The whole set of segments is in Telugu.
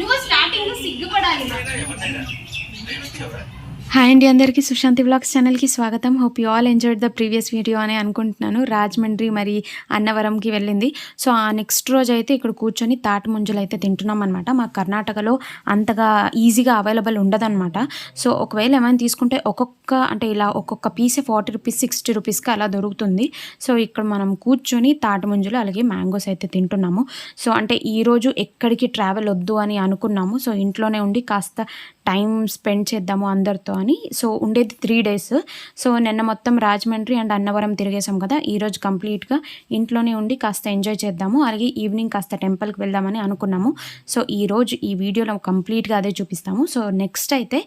నువ్వు స్టార్టింగ్ సిగ్గుపడాలి హాయ్ అండి అందరికీ సుశాంతి బ్లాగ్స్ ఛానల్కి స్వాగతం. Hope you all enjoyed the previous video అని అనుకుంటున్నాను. రాజమండ్రి మరి అన్నవరంకి వెళ్ళింది. సో ఆ నెక్స్ట్ రోజు అయితే ఇక్కడ కూర్చొని తాటి ముంజలు అయితే తింటున్నాం అనమాట మా కర్ణాటకలో అంతగా ఈజీగా అవైలబుల్ ఉండదన్నమాట. సో ఒకవేళ ఏమైనా తీసుకుంటే ఒక్కొక్క అంటే ఇలా ఒక్కొక్క పీసే ఫార్టీ రూపీస్ సిక్స్టీ రూపీస్కి అలా దొరుకుతుంది. సో ఇక్కడ మనం కూర్చొని తాటి ముంజలు అలాగే మ్యాంగోస్ అయితే తింటున్నాము. సో అంటే ఈరోజు ఎక్కడికి ట్రావెల్ వద్దు అని అనుకున్నాము. సో ఇంట్లోనే ఉండి కాస్త టైం స్పెండ్ చేద్దాము అందరితో అని. సో ఉండేది త్రీ డేస్ సో నిన్న మొత్తం రాజమండ్రి అండ్ అన్నవరం తిరిగేసాం కదా. ఈరోజు కంప్లీట్గా ఇంట్లోనే ఉండి కాస్త ఎంజాయ్ చేద్దాము. అలాగే ఈవినింగ్ కాస్త టెంపుల్కి వెళ్దామని అనుకున్నాము. సో ఈరోజు ఈ వీడియోలో కంప్లీట్గా అదే చూపిస్తాము. సో నెక్స్ట్ అయితే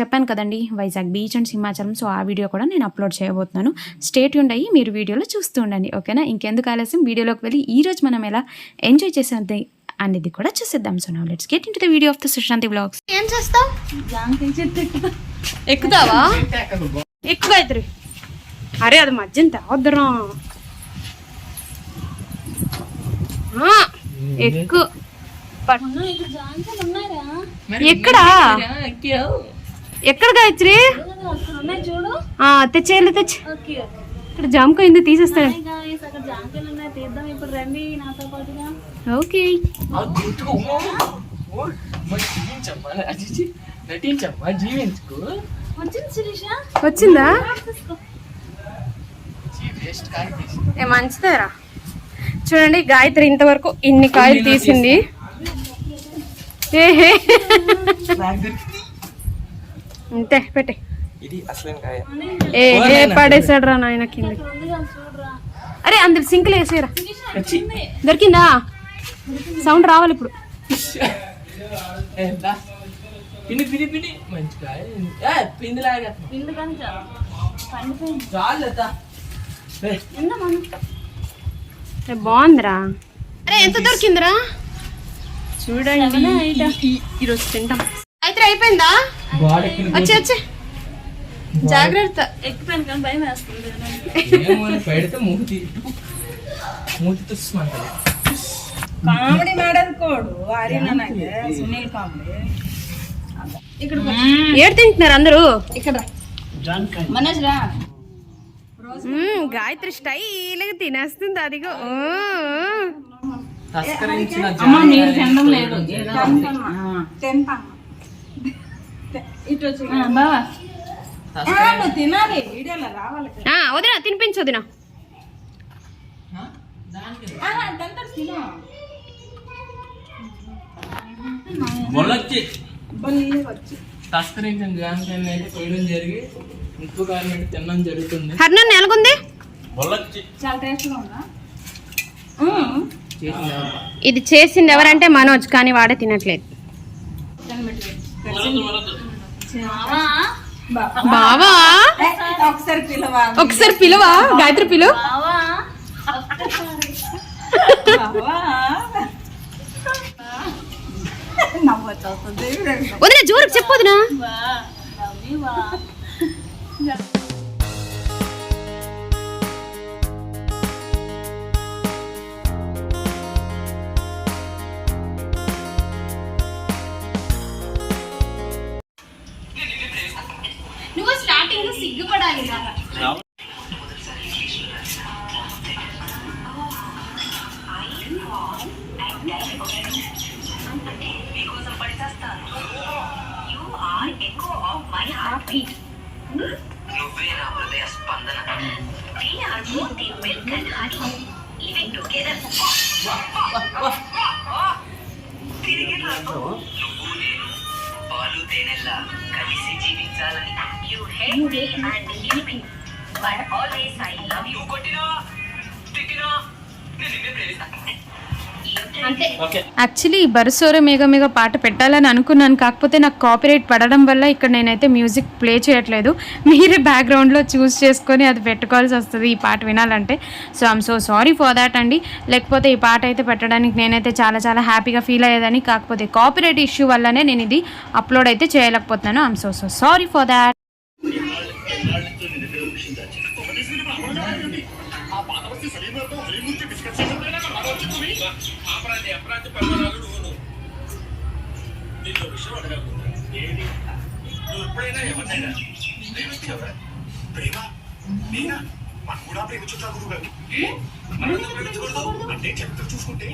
చెప్పాను కదండి Vizag beach and Simhachalam. So ఆ వీడియో కూడా నేను అప్లోడ్ చేయబోతున్నాను. స్టేట్ అయ్యి మీరు వీడియోలో చూస్తూ ఉండండి ఓకేనా? ఇంకెందుకు ఆలస్యం? వీడియోలోకి వెళ్ళి ఈరోజు మనం ఎలా ఎంజాయ్ చేసేది అనేది కూడా చూసేద్దాం. So now let's get into the video of the Sushanti blogs ఏం చేస్తావు? ఎక్కుతావా? ఎక్కువ అవుతుంది అరే అది మధ్యన తేవద్దురా ఎక్కు. ఎక్కడా ఎక్కడ? గాయత్రి చూడు ఆ, తెచ్చేయాలి తెచ్చి. ఇక్కడ జామకాయ తీసేస్తాను. ఓకే. నటించమ్మా జీవించుకో. వచ్చింది మంచిదేరా. చూడండి గాయత్రి ఇంతవరకు ఇన్ని కాయలు తీసింది. ఏహే అంతే పెట్టే. ఇది అసలు కాయ. ఏ ఏ పడేసాడు రా నాయన కింద. అరే అందులో సింకులు వేసేరా దొరికిందా? సౌండ్ రావాలి ఇప్పుడు. పిని పిని పిని మంచి కాయ ఏ, పిందిలాగా ఇల్లు కానీ చాలా పండిపోయింది చాలు లత. ఏ, ఎంత మనం ఏ, బాగుందిరా. అరే ఎంత దొరికిందిరా? చూడండి. ఈరోజు తింటాం. అయితే అయిపోయిందా? వచ్చి వచ్చి. జాగ్రత్త. ఎక్కిపోయాను కానీ భయం వేస్తుంది. పెడితే మూతి ಕಾಮಿಡಿ ಮಾಡೋದು ಕೊಡು ಅರಿ ನನಗೆ ಸುನೀಲ್ ಕಾಮಿಡಿ ఏడు తింటున్నారు అందరూ మనోజ్ రా మ్మ్, గాయత్రి స్టైల్గా తినేస్తుంది అదిగో ఊ, ఊ. తస్కరించిన అమ్మ మీరు తినడం లేదు తింటాను ఇటు వచ్చి బావా ఆ, నువ్వు తినాలి వీడియోలో రావాలి కదా. ఆ, వదినా తినిపించు వదినా వచ్చి తస్కరించిన అయితే కొయ్యడం జరిగి ఉప్పు కారం తినడం జరుగుతుంది. హర్నన్ చాలా టేస్ట్గా ఉందా? ఇది చేసింది ఎవరంటే మనోజ్ కానీ వాడే తినట్లేదు. బావా? ఒకసారి పిలువా? గాయత్రి పిలువు బావా బావా. నవ్వు వచ్చేస్తుంది వదిన జోరుకు చెప్పు వదినా. బా లవ్ యూ బా నువ్వు స్టార్టింగ్ సిగ్గుపడాలి నువ్వే తిరిగి రాను నువ్వు నేను పాలు తేనెల్లా కలిసి జీవించాలని you hate me and living but always I love you కొట్టినా తిట్టినా నేను నిన్నే ప్రేమిస్తాను యాక్చువల్లీ బరుసోర మేఘ మేఘ పాట పెట్టాలని అనుకున్నాను. కాకపోతే నాకు కాపీరైట్ పడడం వల్ల ఇక్కడ నేనైతే మ్యూజిక్ ప్లే చేయట్లేదు. మీరే బ్యాక్గ్రౌండ్లో చూస్ చేసుకొని అది పెట్టుకోవాల్సి వస్తుంది ఈ పాట వినాలంటే. So I'm so sorry for that అండి. లేకపోతే ఈ పాట అయితే పెట్టడానికి నేనైతే చాలా చాలా హ్యాపీగా ఫీల్ అయ్యేదని కాకపోతే కాపీరైట్ ఇష్యూ వల్లనే నేను ఇది అప్లోడ్ అయితే చేయలేకపోతున్నాను. I'm so so sorry for that ప్రేమించావా ప్రేమ నేనా? మనం కూడా ప్రేమించుతా గురువు గారు మనం ఎందుకు ప్రేమించకూడదు? అంటే చరిత్ర చూసుకుంటే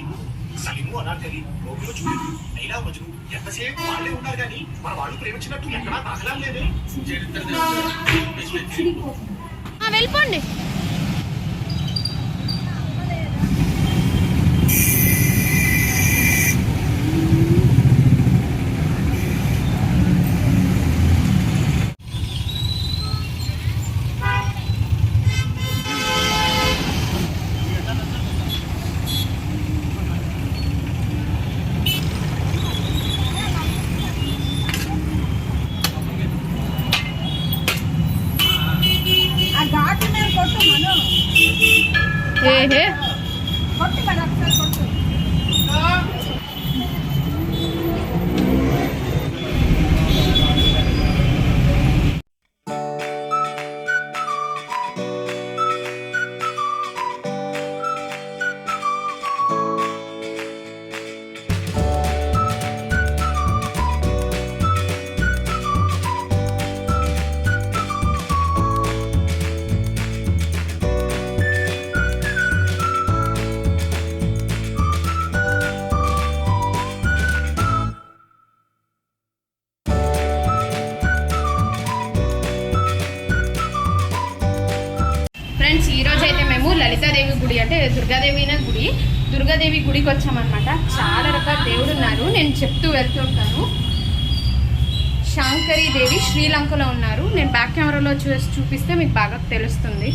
సలీము అనార్కలి రోగులు చూడండి అయినా మజును ఎంతసేపు వాళ్ళే ఉన్నారు కానీ మన వాళ్ళు ప్రేమించినట్టు ఎక్కడా దాఖలాలు లేదే చరిత్ర వెళ్ళిపోండి. లలితాదేవి గుడి అంటే దుర్గాదేవిన గుడి. దుర్గాదేవి గుడికి వచ్చామన్నమాట. చాలా రకాల దేవుడు ఉన్నారు. నేను చెప్తూ వెళ్తుంటాను శాంకరీ దేవి శ్రీలంకలో ఉన్నారు. నేను బ్యాక్ కెమెరాలో చూసి చూపిస్తే మీకు బాగా తెలుస్తుంది.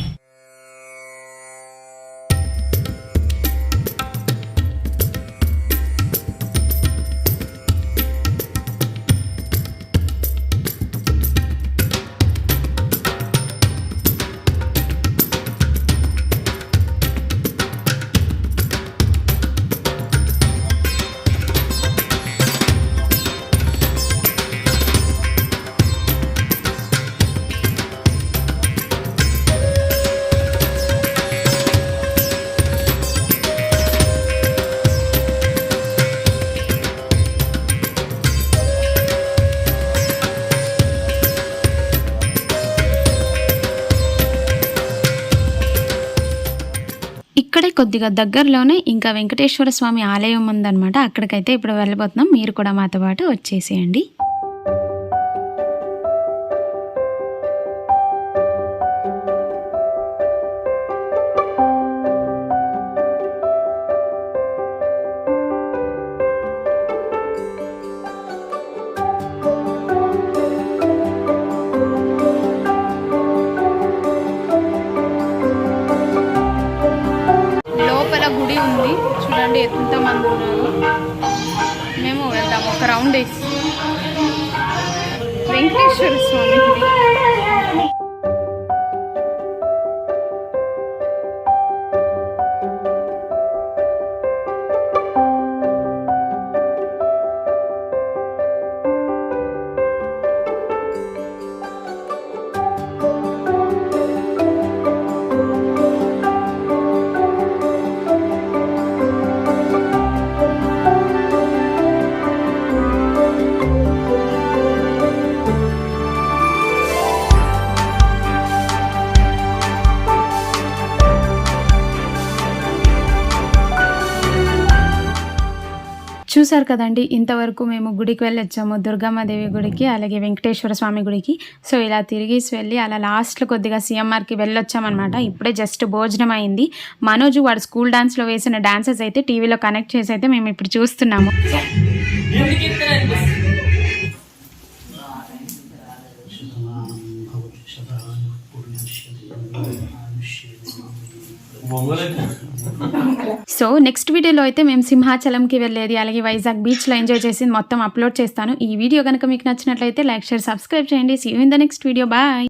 కొద్దిగా దగ్గరలోనే ఇంకా వెంకటేశ్వర స్వామి ఆలయం ఉందన్నమాట. అక్కడికైతే ఇప్పుడు వెళ్ళబోతున్నాం. మీరు కూడా మాతో పాటు వచ్చేసేయండి. చూడండి ఎంతమంది ఉన్నారు. మేము వెళ్తాము ఒక రౌండ్ వేసి. వెంకటేశ్వర స్వామి చూసారు కదండి ఇంతవరకు మేము గుడికి వెళ్ళొచ్చాము దుర్గమ్మదేవి గుడికి అలాగే వెంకటేశ్వర స్వామి గుడికి. సో ఇలా తిరిగేసి వెళ్ళి అలా లాస్ట్లో కొద్దిగా సీఎంఆర్కి వెళ్ళొచ్చామన్నమాట. ఇప్పుడే జస్ట్ భోజనం అయింది. మనోజు వాడు స్కూల్ డాన్స్లో వేసిన డాన్సెస్ అయితే టీవీలో కనెక్ట్ చేసి అయితే మేము ఇప్పుడు చూస్తున్నాము. సో నెక్స్ట్ వీడియోలో అయితే మేము సింహాచలంకి వెళ్ళేది అలాగే వైజాగ్ బీచ్లో ఎంజాయ్ చేసి మొత్తం అప్లోడ్ చేస్తాను. ఈ వీడియో కనుక మీకు నచ్చినట్లయితే లైక్ షేర్ సబ్స్క్రైబ్ చేయండి. See in the next video bye